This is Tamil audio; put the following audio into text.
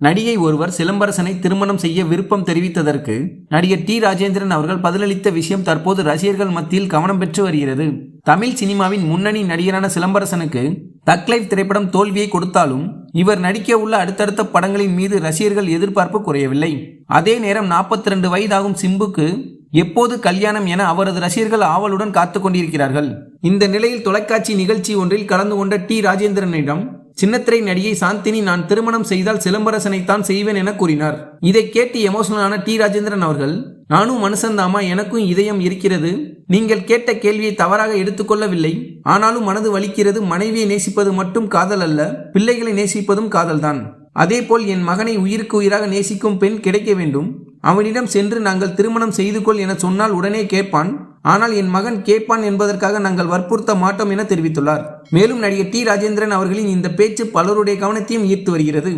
நடிகை ஒருவர் சிலம்பரசனை திருமணம் செய்ய விருப்பம் தெரிவித்ததற்கு நடிகர் டி ராஜேந்திரன் அவர்கள் பதிலளித்த விஷயம் தற்போது ரசிகர்கள் மத்தியில் கவனம் பெற்று வருகிறது. தமிழ் சினிமாவின் முன்னணி நடிகரான சிலம்பரசனுக்கு தக் லைஃப் திரைப்படம் தோல்வியை கொடுத்தாலும் இவர் நடிக்க உள்ள அடுத்தடுத்த படங்களின் மீது ரசிகர்கள் எதிர்பார்ப்பு குறையவில்லை. அதே நேரம் 42 ரெண்டு வயதாகும் சிம்புக்கு எப்போது கல்யாணம் என அவரது ரசிகர்கள் ஆவலுடன் காத்து கொண்டிருக்கிறார்கள். இந்த நிலையில் தொலைக்காட்சி நிகழ்ச்சி ஒன்றில் கலந்து கொண்ட டி ராஜேந்திரனிடம் சின்னத்திரை நடிகை சாந்தினி நான் திருமணம் செய்தால் சிலம்பரசனைத்தான் செய்வேன் என கூறினார். இதை கேட்டு எமோஷனலான டி. ராஜேந்திரன் அவர்கள் நானும் மனுஷந்தாமா எனக்கும் இதயம் இருக்கிறது. நீங்கள் கேட்ட கேள்வியை தவறாக எடுத்துக்கொள்ளவில்லை. ஆனாலும் மனது வலிக்கிறது மனைவியை நேசிப்பது மட்டும் காதல் அல்ல பிள்ளைகளை நேசிப்பதும் காதல்தான். அதேபோல் என் மகனை உயிருக்கு உயிராக நேசிக்கும் பெண் கிடைக்க வேண்டும். அவனிடம் சென்று நாங்கள் திருமணம் செய்து கொள் என சொன்னால் உடனே கேட்பான். ஆனால் என் மகன் கேட்பான் என்பதற்காக நாங்கள் வற்புறுத்த மாட்டோம் என தெரிவித்துள்ளார். மேலும் நடிகர் டி. ராஜேந்திரன் அவர்களின் இந்த பேச்சு பலருடைய கவனத்தையும் ஈர்த்து வருகிறது.